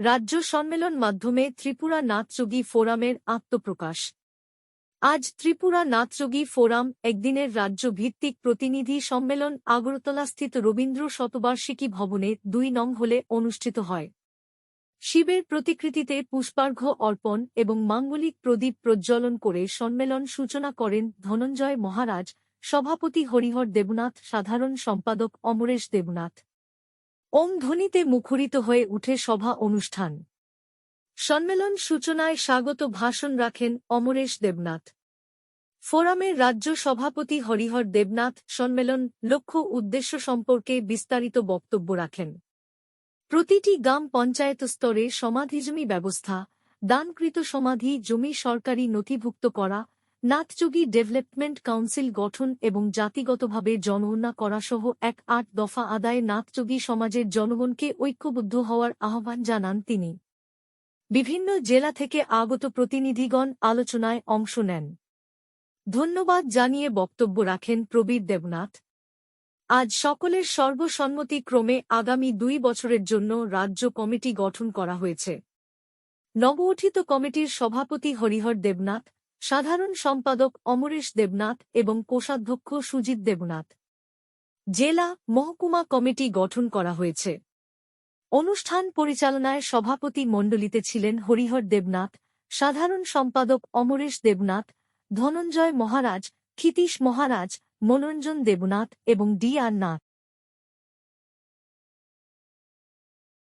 রাজ্য সম্মেলন মাধ্যমে ত্রিপুরা নাথযোগী ফোরামের আত্মপ্রকাশ। আজ ত্রিপুরা নাথযোগী ফোরাম একদিনের রাজ্য ভিত্তিক প্রতিনিধি সম্মেলন আগরতলাস্থিত রবীন্দ্র শতবার্ষিকী ভবনে দুই নং হলে অনুষ্ঠিত হয়। শিবের প্রতিকৃতিতে পুষ্পার্ঘ্য অর্পণ এবং মাঙ্গলিক প্রদীপ প্রজ্বলন করে সম্মেলন সূচনা করেন ধনঞ্জয় মহারাজ, সভাপতি হরিহর দেবনাথ, সাধারণ সম্পাদক অমরেশ দেবনাথ। ওম ধ্বনিতে মুখরিত হয়ে উঠে সভা অনুষ্ঠান। সম্মেলন সূচনায় স্বাগত ভাষণ রাখেন অমরেশ দেবনাথ। ফোরামের রাজ্য সভাপতি হরিহর দেবনাথ সম্মেলন লক্ষ্য উদ্দেশ্য সম্পর্কে বিস্তারিত বক্তব্য রাখেন। প্রতিটি গ্রাম পঞ্চায়েত স্তরে সমাধিজমি ব্যবস্থা, দানকৃত সমাধি, জমি সরকারি নথিভুক্ত করা নাথযোগী ডেভেলপমেন্ট কাউন্সিল গঠন এবং জাতিগতভাবে জনগণনা করাসহ এক আট দফা আদায়ে নাথযোগী সমাজের জনগণকে ঐক্যবদ্ধ হওয়ার আহ্বান জানান তিনি। বিভিন্ন জেলা থেকে আগত প্রতিনিধিগণ আলোচনায় অংশ নেন। ধন্যবাদ জানিয়ে বক্তব্য রাখেন প্রবীর দেবনাথ। আজ সকলের সর্বসম্মতিক্রমে আগামী দুই বছরের জন্য রাজ্য কমিটি গঠন করা হয়েছে। নবগঠিত কমিটির সভাপতি হরিহর দেবনাথ সাধারণ সম্পাদক অমরেশ দেবনাথ এবং কোষাধ্যক্ষ সুজিত দেবনাথ। জেলা মহকুমা কমিটি গঠন করা হয়েছে। অনুষ্ঠান পরিচালনায় সভাপতি মণ্ডলীতে ছিলেন হরিহর দেবনাথ, সাধারণ সম্পাদক অমরেশ দেবনাথ, ধনঞ্জয় মহারাজ, ক্ষিতীশ মহারাজ, মনোরঞ্জন দেবনাথ এবং ডি আর নাথ।